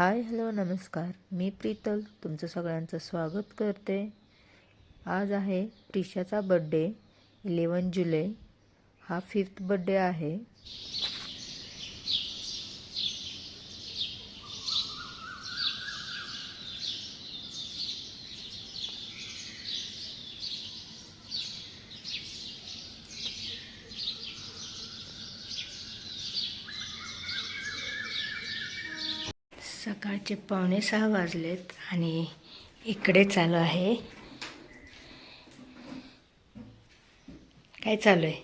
Hi hello नमस्कार. मी प्रीतल. तुमचं सगळ्यांचं स्वागत करते. आज आहे प्रिशाचा बड्डे इलेवन जुलै. हा फिफ्थ बड्डे आहे. सकाळचे पावणे सहा वाजलेत आणि इकडे चालू आहे. काय चालू आहे?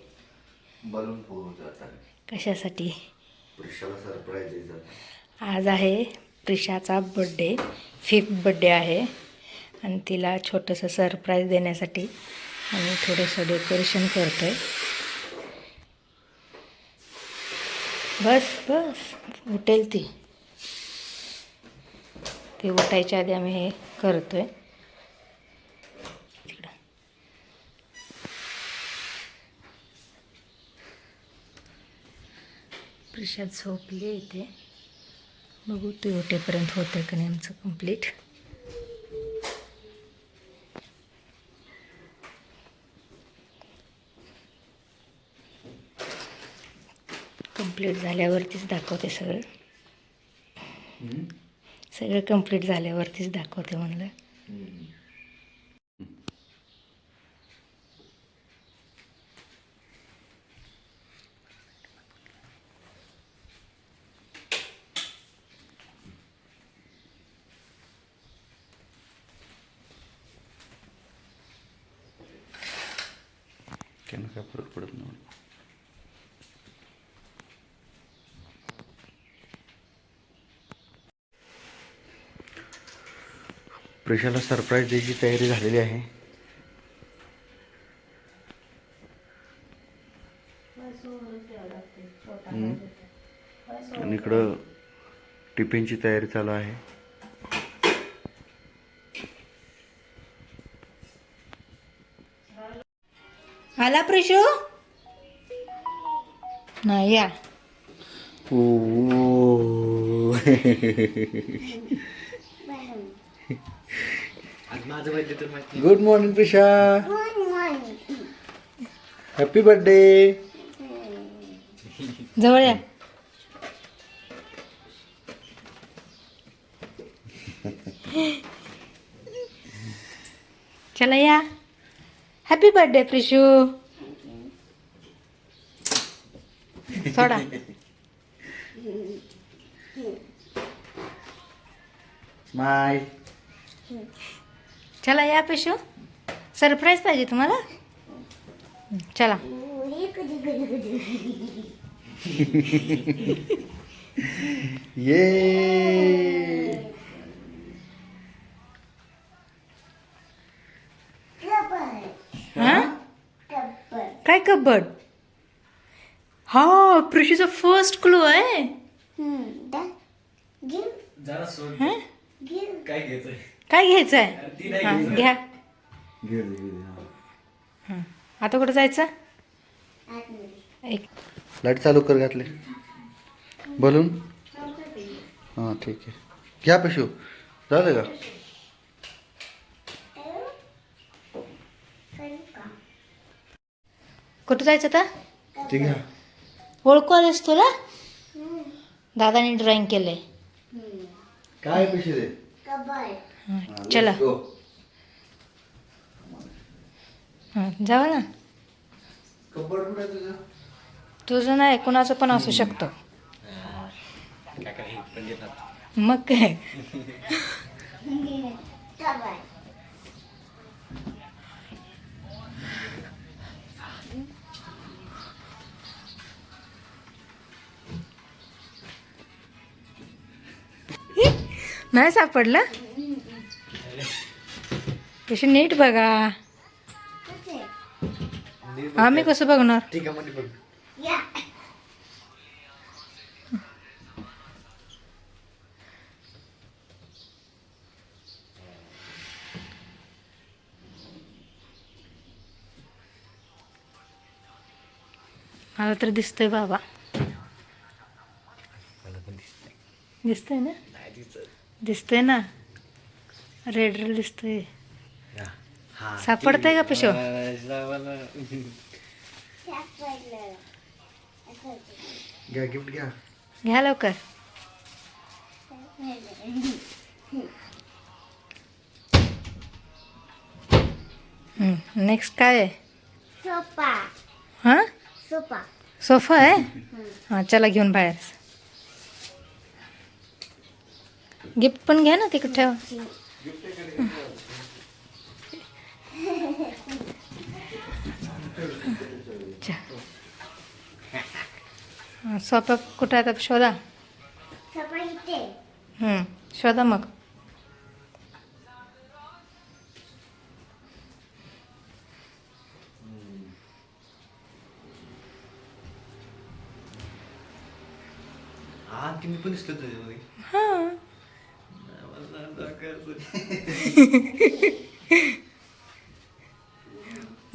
बलून कशासाठी? आज आहे प्रिशाचा बड्डे फिफ्थ बड्डे आहे. आणि तिला छोटंसं सरप्राईज देण्यासाठी आम्ही थोडंसं डेकोरेशन करतो आहे बस बस. उठेल ती. ते उठायच्या आधी आम्ही हे करतोय. तिकडं प्रसाद झोपले इथे. बघू ते उठेपर्यंत होतं का नाही आमचं कंप्लीट कंप्लीट झाल्यावरतीच दाखवते सगळं. सगळं कंप्लीट झाल्यावरतीच दाखवते म्हणलं. केन काय फरक पडत नाही. प्रेशाला सरप्राईज द्यायची तयारी झालेली आहे. हम्म. आणि इकडं टिफिनची तयारी चालू आहे. आला प्रशू? नाही या. Good morning Prisha happy birthday जवळ या चला या हॅपी बर्थडे प्रिशू सोडा माय चला या प्रिशू सरप्राईज पाहिजे तुम्हाला? चला. ये. हा? काय कबड? हा प्रिशूचा फर्स्ट क्लू आहे. हा? काय घ्यायचं आहे हा, घ्या. हा. हं. आता कुठं जायचं? एक. लाइट चालू कर घातले. बलून? हां ठीक आहे. घ्या पिशू झालं का? कुठं जायचं आता? ते घ्या. ओळखू आलेस तुला? दादाने ड्रॉइंग केलंय. काय पिशू दे चला. हं, जावा ना. तुझं नाही कुणाचं पण असू शकतं. मग काय? नाही सापडला? कशी नीट बघा आम्ही कसं बघणार ठीक आहे म्हणजे बघ मला तर दिसतंय बाबा दिसतंय ना दिसतंय ना रेड रेड दिसतंय सापडतंय का पिशव घ्या गिफ्ट घ्या घ्या लवकर नेक्स्ट काय आहे सोपा हां सोपा सोफा आहे हां चला घेऊन बाहेर गिफ्ट पण घ्या ना तिकडे ठेवा हां, सोफा कुठं आहे आता? शोधा. हं, शोधा मग. हा पण हां.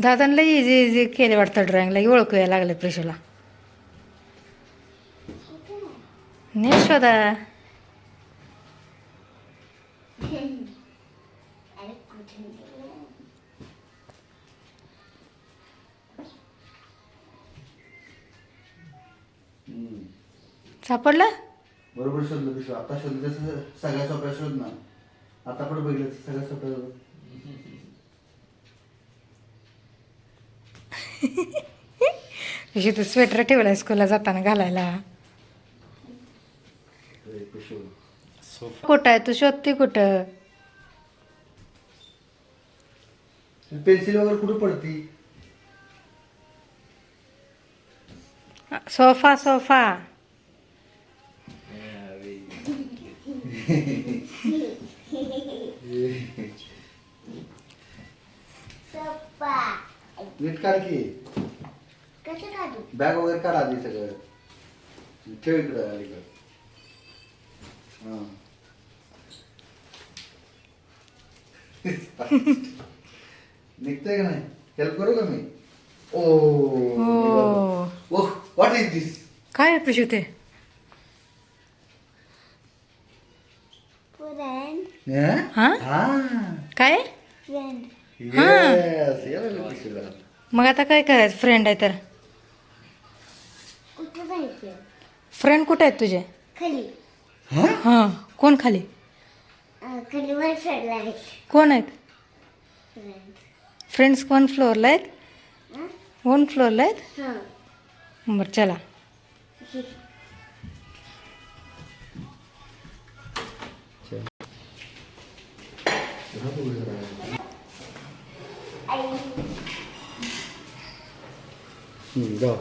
दादांना इझी इझी केले वाटतं ड्रॉइंगला ओळखूया लागले प्रेशला सापडला? बरोबर शोधलं पिशव आता शोधलं तसं सगळ्या सोप्या शोध ना. आता पण बघितलं सगळ्या सोप्या तू स्वेटर ठेवलाय स्कूलला जाताना घालायला. कुठं आहे? तू शोधते कुठं? पेन्सिल वगैरे कुठे पडती? Sofa sofa. नीट काढ की. बॅग वगैरे काढ आधी सगळं. ठेव इकडं अलीकडं. निघतंय का नाही? हेल्प करू का मी? ओ. ओह व्हॉट इज दिस काय आहे पिशू ते? फ्रेंड हा? हा? काय? फ्रेंड येस याला पिशवीला मग आता काय करायचं? फ्रेंड आहे तर. फ्रेंड कुठे आहेत तुझे? खाली. हा? कोण खाली? अं, खाली वर चढला आहे कोण आहेत? फ्रेंड फ्रेंड्स वन फ्लोअरला आहेत? हं? वन फ्लोअरला आहेत? हां. बरं चला. जाऊ.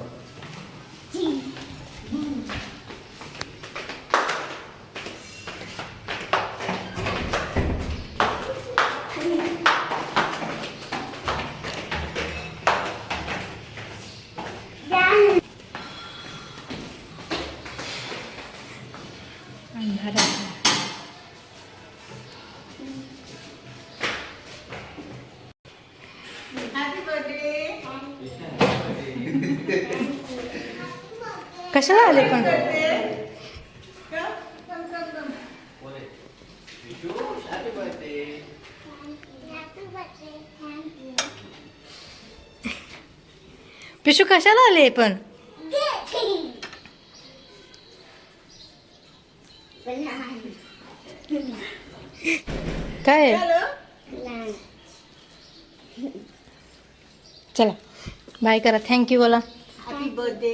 कशाला आले पण? पिशू कशाला आले पण? काय? आहे? चला. बाय करा. थँक्यू बोला. हॅपी बर्थडे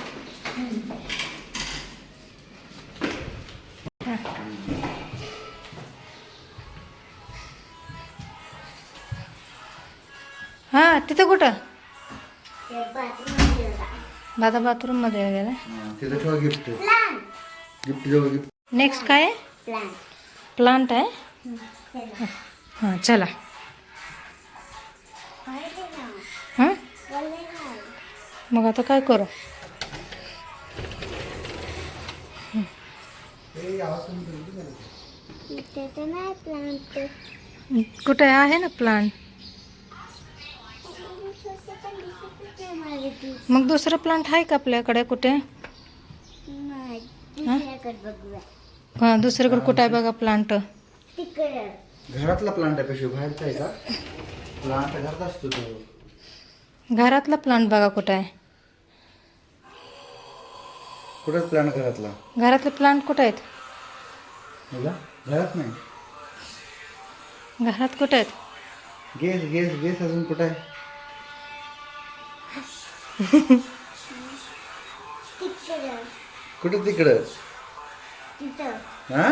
हां तिथं कुठं? दादा बाथरूममध्ये गेला तिथं ठेवा गिफ्ट गिफ्ट जवळ गिफ्ट नेक्स्ट काय? आहे प्लांट आहे? हां चला. हां? मग आता काय करू? कुठे आहे? ना प्लांट मग दुसरं प्लांट आहे का आपल्याकडे कुठे? हां? दुसरीकडे कुठे आहे बघा प्लांट तिकडं. घरातला प्लांट आहे पेशू बाहेरचा आहे का? प्लांट घरात असतो तो. घरातला प्लांट बघा कुठे आहे. कुठेच प्लांट घरातला? घरातले प्लांट कुठे आहेत? घरात नाही. घरात कुठे आहेत? गेस गेस गेस अजून कुठं आहे? कुठं तिकडं? हा?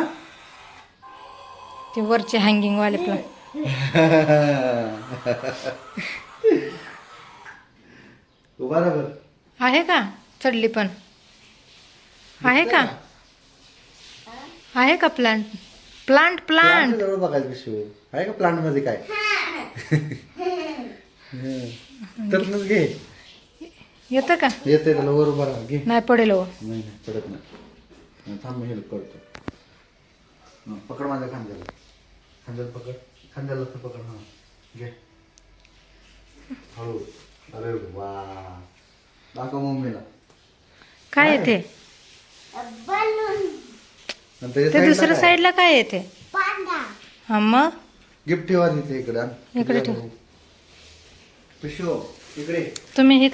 ते वरचे हँगिंग वाले प्लांट उभा राहा बरं. आहे का? चढली पण. आहे का? आहे का प्लांट प्लांट प्लांट जवळ बघायचं पिशू आहे का प्लांटमध्ये काय? त्यातनंच घे. येतं का? येते त्याला वर उभा राहा. घे. नाही पडेल हो. नाही नाही पडत नाही. हं, थांब मी हेल्प करतो. हं, पकड माझ्या खांद्याला. खांद्याला पकड. खांद्याला तर पकड हां. घे. हळू. अरे वा. दाखव मम्मीला. काय येते? बलून नंतर हे ते side ला दुसऱ्या काय? साईडला काय येते? पांडा हा मग? गिफ्ट ठेवा तिथे इकडे. इकडे ठेव. पिशो इकडे. तुम्ही हे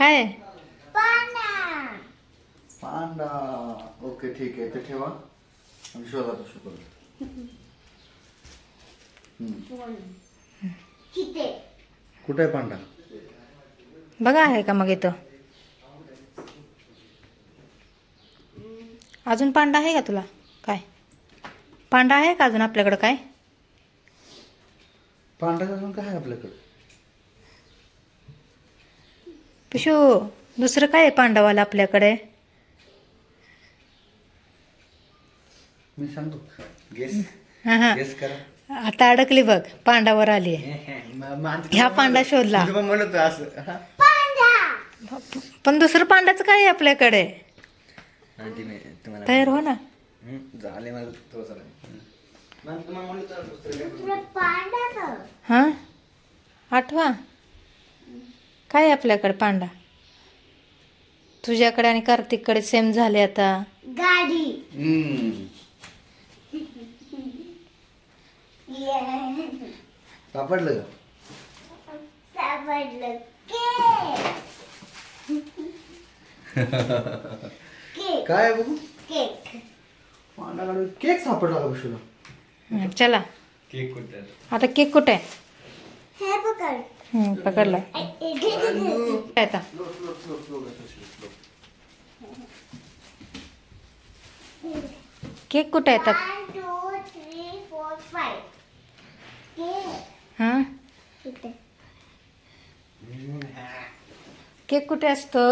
काय? पांडा पांडा ओके ठीक आहे. ते ठेवा. आणि शोधा तो शोधा. कुठे आहे पांडा? बघा आहे का मग इथं? अजून पांडा आहे का तुला? काय? पांडा आहे का अजून आपल्याकडं काय? पांडा अजून काय आहे आपल्याकडे? पिशू दुसरं काय आहे पांडावाला आपल्याकडे? मी सांगतो. गेस हा हा. गेस करा. आता अडकली बघ पांडावर आली ह्या पांडा शोधला. म्हणत असं. हा. पांडा पण दुसरं पांडाचं काय आहे आपल्याकडे? तयार हो ना? झाले मला थोडंसं हा? आठवा. काय आहे आपल्याकडे पांडा? तुझ्याकडे आणि कार्तिककडे सेम झाले आता. गाडी. हम्म. ये सापडलं का? सापडलं. केक केक काय आहे बघू? केक. पांडाकडे केक सापडला का पिशूला हं, चला आता केक कुठे आहे? हे पकड हं, पकडलाय. ए, काय आता? केक कुठे येतात हां? केक कुठे असतो?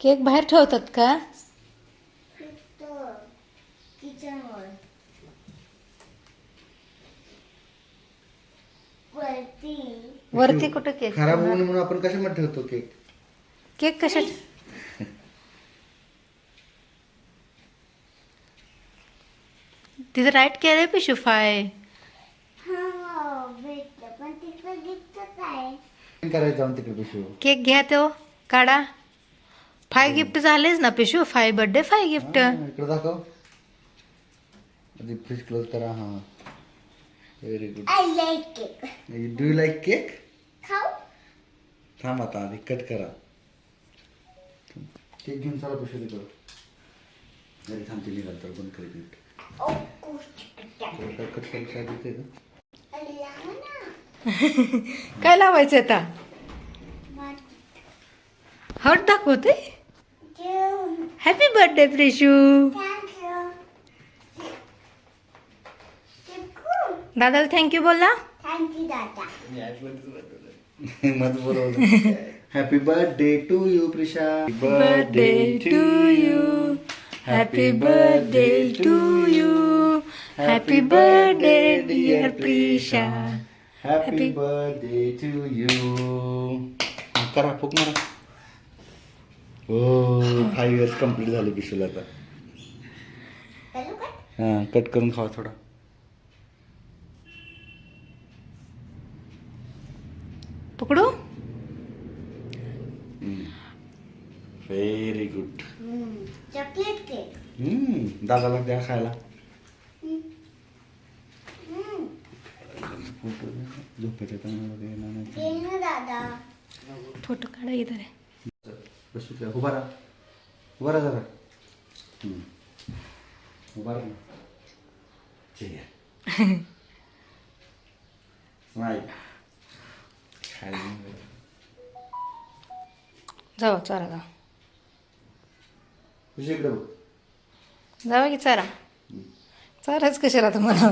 केक बाहेर ठेवतात का इथं. किचनवर वरती. कुठे केक खराब होऊ नये म्हणून आपण कशामध्ये ठेवतो केक केक कशात? तिथं राईट केलंय पिशू फाय हा करायचं जाऊन तिकडे पिशू केक घ्या तो काढा. फाय गिफ्ट झालेच ना पिशू फाय बर्थडे फाय गिफ्ट इकडे दाखव. आधी फ्रीज क्लोज करा हा. Very good I like cake do you like cake खाऊ थांब आता आधी कट करा. केक घेऊन चला पिशू तिकडं घरी थांबते निघाल तर बंद करी नीट. ओ कुठं तुला काय कट करायचं आधी ते का काय लावायचं आता? हट दाखवते हॅपी बर्थडे प्रिशू दादाला थँक्यू बोलला? थँक यू दादा. Happy birthday to you Prisha. Birthday to you happy birthday to you happy birthday dear Prisha happy birthday to you करा फुक मारा. हो फाईव्ह इयर्स कंप्लीट झाले पिशूला आता. हां कट करून खावा थोडा. पकडू? व्हेरी गुड चॉकलेट केक दादाला द्या खायला. हम्म. झोपेच्या. दे ना दादा. फोटो काढा इधर. आहे बसू द्या. उभा राहा. उभा राहा जरा. हम्म. उभा राहा. ठीक आहे. नाही जावा चारा जा तुझ्या इकडे बघ. जावा की चारा चाराच कशाला तुम्हाला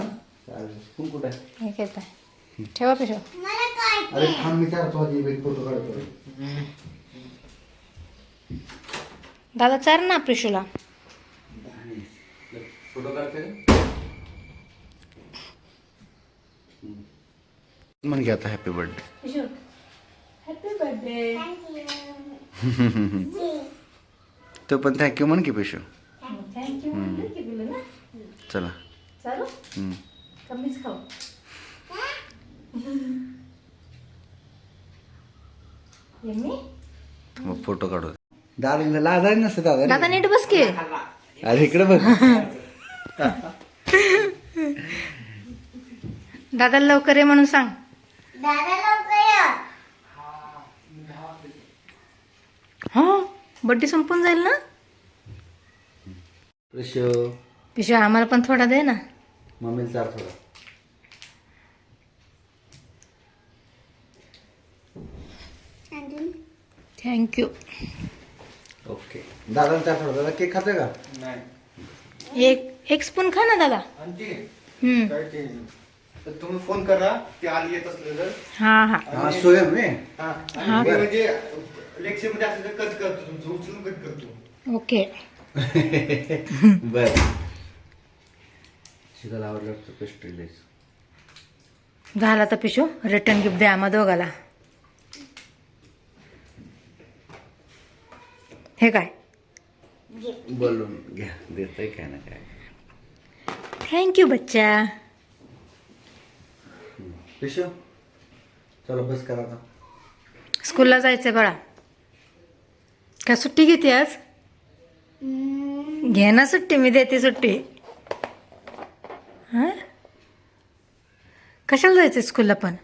कोण कुठं आहे? हे ठेवा पिशव. मला काय अरे थांब मी चालतो आधी एक फोटो काढतो. दादा चार ना पिशूला फोटो काढते म्हण घ्या आता happy birthday happy birthday thank you तो पण थँक्यू म्हण की पेशू चला. चालू. हम्म. कमीच खाऊ. मग फोटो काढू दादा लाजाय नसते दादा दादा नीट बस की. अरे इकडे बघ. दादा लवकर ये म्हणून सांग. हा? बड्डे संपून जाईल ना? पेशू पिशू आम्हाला पण थोडा दे ना. मम्मीला चार थोडा. थँक्यू ओके दादा चार थोडा. दादा केक खातोय का? एक एक स्पून खा ना दादा. हम्म. तर तुम्ही फोन करा ते आली येत असलं तर. हा हा. हा सोयम रे हा आणि म्हणजे लेक्चरमध्ये असलं तर कट करतो तुमचं उचलून कट करतो. ओके. बर. शिकायला आवडलं पेस्ट्री लेस झाला तर पिशू. रिटर्न गिफ्ट द्या आम्हा दोघाला. हे काय? बोलून घ्या देतय काय ना काय? थँक्यू बच्चा. पेशू चला बस करा आता. स्कूलला जायचंय बाळा. काय सुट्टी घेते आज? घे ना सुट्टी मी देते सुट्टी. हां? कशाला जायचं स्कूलला पण?